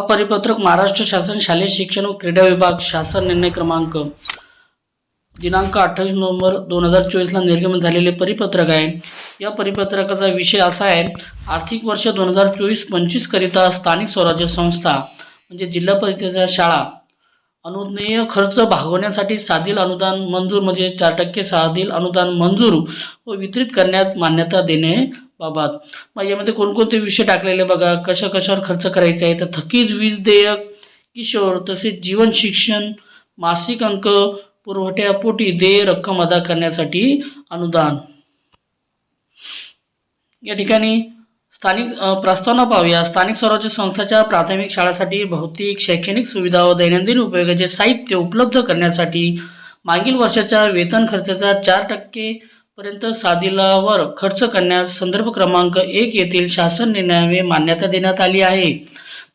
परिपत्रक महाराष्ट्र शासन शालेय शिक्षण व क्रीडा विभाग शासन निर्णय क्रमांक दिनांक अठ्ठावीस नोव्हेंबर दोन हजार चोवीसला निर्गमन झालेले परिपत्रक आहे. या परिपत्रकाचा विषय असा आहे आर्थिक वर्ष दोन हजार चोवीस पंचवीसकरिता स्थानिक स्वराज्य संस्था म्हणजे जिल्हा परिषदेच्या शाळा अनुज्ञेय खर्च भागवण्यासाठी साधील अनुदान मंजूर म्हणजे चार टक्के साधील अनुदान मंजूर व वितरित करण्यात मान्यता देणे बाबत. मग यामध्ये कोणकोणते विषय टाकलेले बघा कशा कशावर खर्च करायचे आहे तर थकीत वीज देयक किशोर तसेच जीवन शिक्षण मासिक अंक पुरवठ्यापोटी देय रक्कम अदा करण्यासाठी अनुदान. या ठिकाणी स्थानिक प्रस्तावना पाहूया. स्थानिक स्वराज्य संस्थाच्या प्राथमिक शाळांसाठी भौतिक शैक्षणिक सुविधा व दैनंदिन उपयोगाचे साहित्य उपलब्ध करण्यासाठी मागील वर्षाच्या वेतन खर्चाचा चार टक्के पर्यंत सादिलावर खर्च करण्यास संदर्भ क्रमांक एक येथील शासन निर्णयाने मान्यता देण्यात आली आहे.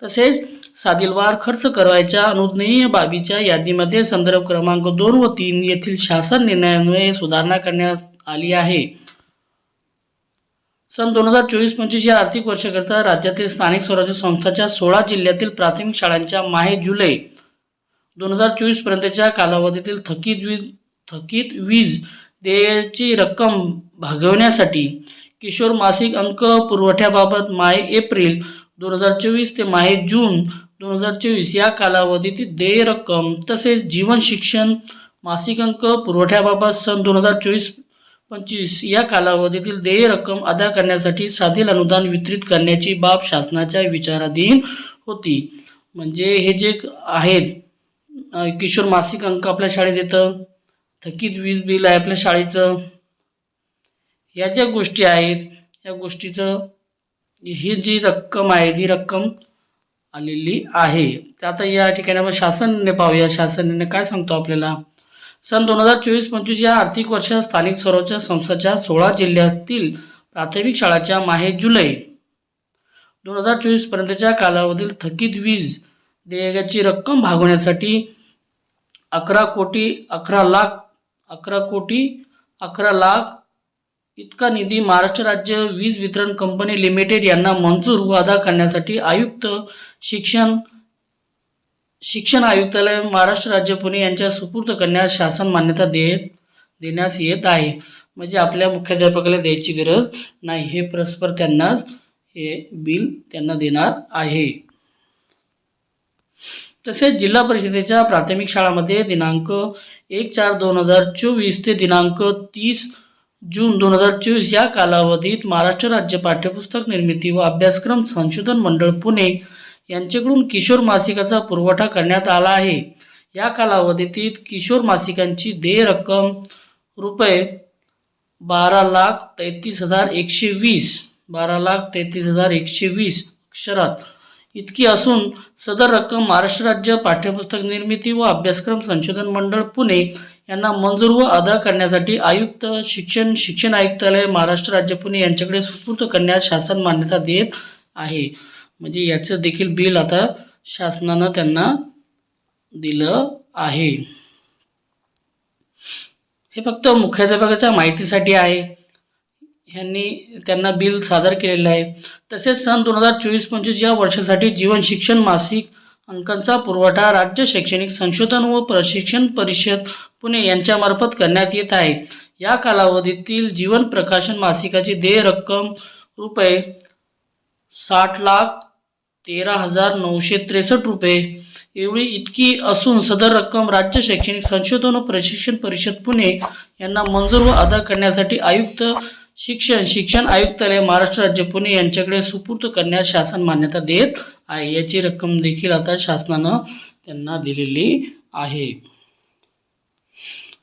तसेच साधिलवार खर्च करायच्या अनुज्ञेय बाबीच्या यादीमध्ये संदर्भ क्रमांक दोन व तीन येथील शासन निर्णयान्वये सुधारणा करण्यात आली आहे. सन दोन हजार चोवीस पंचवीस या आर्थिक वर्षाकरता राज्यातील स्थानिक स्वराज्य संस्थाच्या सोळा जिल्ह्यातील प्राथमिक शाळांच्या माहे जुलै दोन हजार चोवीस पर्यंतच्या कालावधीतील थकीत वीज थकीत वीज देयची रक्कम भागवण्यासाठी किशोर मासिक अंक पुरवठ्याबाबत माय एप्रिल दोन हजार चोवीस ते माहे जून दोन हजार चोवीस या कालावधीतील देय रक्कम तसेच जीवन शिक्षण मासिक अंक पुरवठ्याबाबत सन दोन हजार चोवीस पंचवीस या कालावधीतील देय रक्कम अदा करण्यासाठी साधील अनुदान वितरित करण्याची बाब शासनाच्या विचाराधीन होती. म्हणजे हे जे आहेत किशोर मासिक अंक आपल्या शाळेत येतं? थकीत वीज बिल आहे आपल्या शाळेचं. या ज्या गोष्टी आहेत या गोष्टीचं ही जी रक्कम आहे ही रक्कम आलेली आहे. तर आता या ठिकाणी आपण शासनाने पाहूया. शासनाने काय सांगतो आपल्याला? सन दोन हजार चोवीस पंचवीस या आर्थिक वर्षात स्थानिक स्वराज्य संस्थाच्या सोळा जिल्ह्यातील प्राथमिक शाळाच्या माहे जुलै दोन हजार चोवीस पर्यंतच्या कालावधीत थकीत वीज देयकाची रक्कम भागवण्यासाठी अकरा कोटी अकरा लाख अकरा कोटी अकरा लाख. इतका निधी महाराष्ट्र राज्य वीज वितरण कंपनी लिमिटेड यांना मंजूर व अदा करण्यासाठी आयुक्त शिक्षण शिक्षण आयुक्तालय महाराष्ट्र राज्य पुणे यांच्या सुपूर्द करण्यास शासन मान्यता देत देण्यास येत आहे. म्हणजे आपल्या मुख्याध्यापकाला द्यायची गरज नाही. हे परस्पर त्यांनाच हे बिल त्यांना देणार आहे. तसेच जिल्हा परिषदेच्या प्राथमिक शाळामध्ये दिनांक एक चार दोन हजार चोवीस ते दिनांक तीस जून दोन हजार चोवीस या कालावधीत महाराष्ट्र राज्य पाठ्यपुस्तक निर्मिती व अभ्यासक्रम संशोधन मंडळ पुणे यांच्याकडून किशोर मासिकाचा पुरवठा करण्यात आला आहे. या कालावधीत किशोर मासिकांची देय रक्कम रुपये बारा लाख तेहतीस हजार एकशे वीस बारा लाख तेहतीस हजार एकशे वीस अक्षरात इतकी असून सदर रक्कम महाराष्ट्र राज्य पाठ्यपुस्तक निर्मिती व अभ्यासक्रम संशोधन मंडळ पुणे यांना मंजूर व अदा करण्यासाठी आयुक्त शिक्षण शिक्षण आयुक्तालय महाराष्ट्र राज्य पुणे यांच्याकडे सुपूर्द करण्यास शासन मान्यता देत आहे. म्हणजे याचं देखील बिल आता शासनानं त्यांना दिलं आहे. हे फक्त मुख्याध्यापकाच्या माहितीसाठी आहे. ह्यांनी त्यांना बिल सादर केलेलं आहे. तसेच सन दोन हजार चोवीस पंचवीस या वर्षासाठी जीवन शिक्षण मासिक अंकांचा पुरवठा राज्य शैक्षणिक संशोधन व प्रशिक्षण परिषद पुणे यांच्यामार्फत करण्यात येत आहे. या कालावधीतील जीवन प्रकाशन मासिकाची देय रक्कम रुपये साठ लाख तेरा हजार नऊशे त्रेसष्ट रुपये एवढी इतकी असून सदर रक्कम राज्य शैक्षणिक संशोधन व प्रशिक्षण परिषद पुणे यांना मंजूर व अदा करण्यासाठी आयुक्त शिक्षण शिक्षण आयुक्तालय महाराष्ट्र राज्य पुणे यांच्याकडे सुपूर्द करण्यास शासन मान्यता देत आहे. याची रक्कम देखील आता शासनानं त्यांना दिलेली आहे.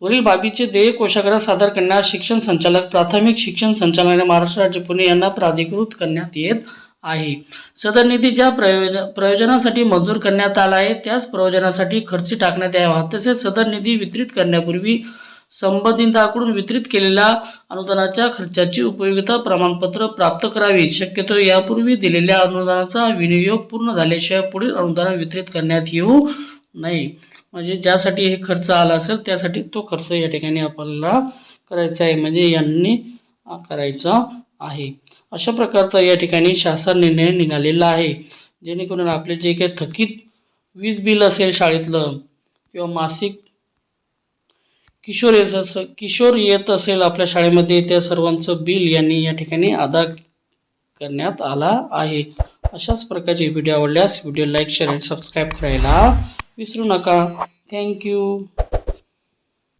वरील बाबीचे देय कोशागारात सादर करण्यास शिक्षण संचालक प्राथमिक शिक्षण संचालनालय महाराष्ट्र राज्य पुणे यांना प्राधिकृत करण्यात येत आहे. सदर निधी ज्या प्रयोज प्रयोजनासाठी मंजूर करण्यात आला आहे त्याच प्रयोजनासाठी खर्ची टाकण्यात यावा. तसेच सदर निधी वितरित करण्यापूर्वी संबंधिताकडून वितरित केलेल्या अनुदानाच्या खर्चाची उपयोगिता प्रमाणपत्र प्राप्त करावी. शक्यतो यापूर्वी दिलेल्या अनुदानाचा विनियोग पूर्ण झाल्याशिवाय पुढील अनुदान वितरित करण्यात येऊ नये. म्हणजे ज्यासाठी हे खर्च आला असेल त्यासाठी तो खर्च या ठिकाणी आपल्याला करायचा आहे. म्हणजे यांनी करायचा आहे. अशा प्रकारचा या ठिकाणी शासन निर्णय निघालेला आहे. जेणेकरून आपले जे काही थकीत वीज बिल असेल शाळेतलं किंवा मासिक किशोर येत असं किशोर येत असेल आपल्या शाळेमध्ये त्या सर्वांचं बिल यांनी या ठिकाणी अदा करण्यात आला आहे. अशाच प्रकारचे व्हिडिओ आवडल्यास व्हिडिओ लाईक शेअर आणि सबस्क्राईब करायला विसरू नका. थँक्यू